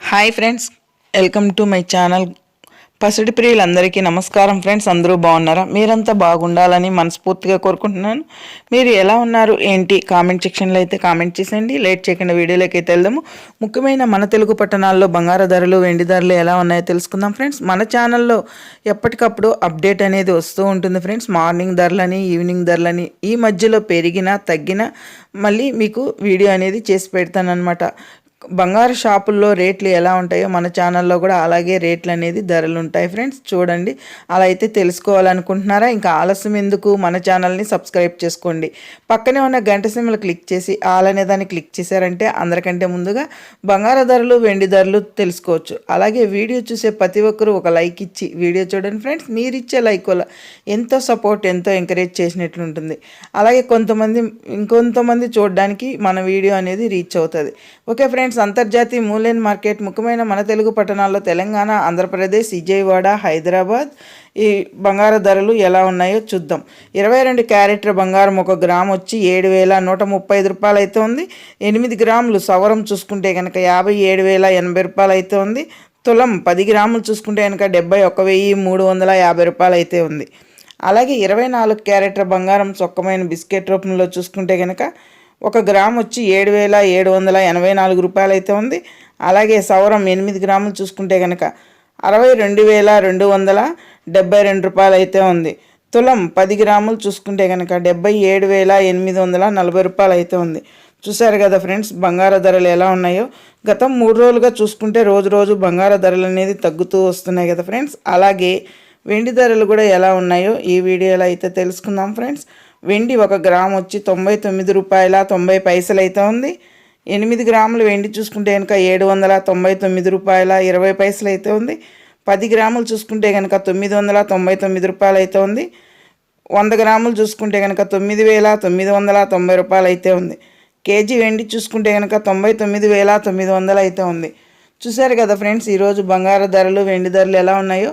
Hi friends welcome to my channel. పసిడి ప్రియులందరికీ నమస్కారం ఫ్రెండ్స్ అందరూ బాగున్నారా? మీరంతా బాగుండాలని మనస్ఫూర్తిగా కోరుకుంటున్నాను. మీరు ఎలా ఉన్నారు? ఏంటి? కామెంట్ సెక్షన్లో అయితే కామెంట్ చేసేయండి. లేట్ చేయకుండా వీడియోలోకి అయితే వెళ్దాము. ముఖ్యమైన మన తెలుగు పట్టణాల్లో బంగారు ధరలు వెండి ధరలు ఎలా ఉన్నాయో తెలుసుకుందాం ఫ్రెండ్స్. మన ఛానల్లో ఎప్పటికప్పుడు అప్డేట్ అనేది వస్తూ ఉంటుంది ఫ్రెండ్స్. మార్నింగ్ ధరలని ఈవినింగ్ ధరలని ఈ మధ్యలో పెరిగినా తగ్గినా మళ్ళీ మీకు వీడియో అనేది చేసి పెడతానమాట బంగారు షాపుల్లో రేట్లు ఎలా ఉంటాయో మన ఛానల్లో కూడా అలాగే రేట్లు అనేది ధరలు ఉంటాయి ఫ్రెండ్స్. చూడండి. అలా అయితే తెలుసుకోవాలనుకుంటున్నారా? ఇంకా ఆలస్యం ఎందుకు? మన ఛానల్ని సబ్స్క్రైబ్ చేసుకోండి. పక్కనే ఉన్న గంట సిమ్మలు క్లిక్ చేసి ఆల్ అనే దాన్ని క్లిక్ చేశారంటే అందరికంటే ముందుగా బంగారు ధరలు వెండి ధరలు తెలుసుకోవచ్చు. అలాగే వీడియో చూసే ప్రతి ఒక్కరూ ఒక లైక్ ఇచ్చి వీడియో చూడండి ఫ్రెండ్స్. మీరు ఇచ్చే లైక్ వల్ల ఎంతో సపోర్ట్ ఎంతో ఎంకరేజ్ చేసినట్లు ఉంటుంది. అలాగే కొంతమంది ఇంకొంతమంది చూడడానికి మన వీడియో అనేది రీచ్ అవుతుంది. Okay friends. అంతర్జాతీయ మూలెన్ మార్కెట్ ముఖ్యమైన మన తెలుగు పట్టణాల్లో తెలంగాణ ఆంధ్రప్రదేశ్ విజయవాడ హైదరాబాద్ ఈ బంగారు ధరలు ఎలా ఉన్నాయో చూద్దాం. ఇరవై రెండు క్యారెట్ల బంగారం ఒక గ్రామ్ వచ్చి ఏడు వేల నూట ముప్పై ఐదు రూపాయలు అయితే ఉంది. ఎనిమిది గ్రాములు సవరం చూసుకుంటే కనుక యాభై ఏడు వేల ఎనభై రూపాయలు అయితే ఉంది. తులం పది గ్రాములు చూసుకుంటే కనుక డెబ్బై ఒక వెయ్యి మూడు వందల యాభై రూపాయలు అయితే ఉంది. అలాగే ఇరవై నాలుగు క్యారెట్ల బంగారం చొక్కమైన బిస్కెట్ రూపంలో చూసుకుంటే కనుక ఒక గ్రామ్ వచ్చి ఏడు వేల ఏడు వందల ఎనభై నాలుగు రూపాయలు అయితే ఉంది. అలాగే సౌరం ఎనిమిది గ్రాములు చూసుకుంటే కనుక అరవై రెండు వేల రెండు వందల డెబ్బై రెండు రూపాయలు అయితే ఉంది. తులం పది గ్రాములు చూసుకుంటే కనుక డెబ్బై ఏడు వేల ఎనిమిది వందల నలభై రూపాయలు అయితే ఉంది. చూశారు కదా ఫ్రెండ్స్ బంగార ధరలు ఎలా ఉన్నాయో? గతం మూడు రోజులుగా చూసుకుంటే రోజు రోజు బంగార ధరలు అనేది తగ్గుతూ వస్తున్నాయి కదా ఫ్రెండ్స్. అలాగే వెండి ధరలు కూడా ఎలా ఉన్నాయో ఈ వీడియోలో అయితే తెలుసుకుందాం ఫ్రెండ్స్. వెండి ఒక గ్రామ్ వచ్చి తొంభై తొమ్మిది రూపాయల తొంభై పైసలు అయితే ఉంది. ఎనిమిది గ్రాములు వెండి చూసుకుంటే కనుక ఏడు వందల తొంభై తొమ్మిది రూపాయల ఇరవై పైసలు అయితే ఉంది. పది గ్రాములు చూసుకుంటే కనుక తొమ్మిది వందల తొంభై తొమ్మిది రూపాయలు అయితే ఉంది. వంద గ్రాములు చూసుకుంటే కనుక తొమ్మిది వేల తొమ్మిది వందల తొంభై రూపాయలు అయితే ఉంది. కేజీ వెండి చూసుకుంటే కనుక తొంభై తొమ్మిది వేల తొమ్మిది వందలు అయితే ఉంది. చూశారు కదా ఫ్రెండ్స్ ఈరోజు బంగారు ధరలు వెండి ధరలు ఎలా ఉన్నాయో?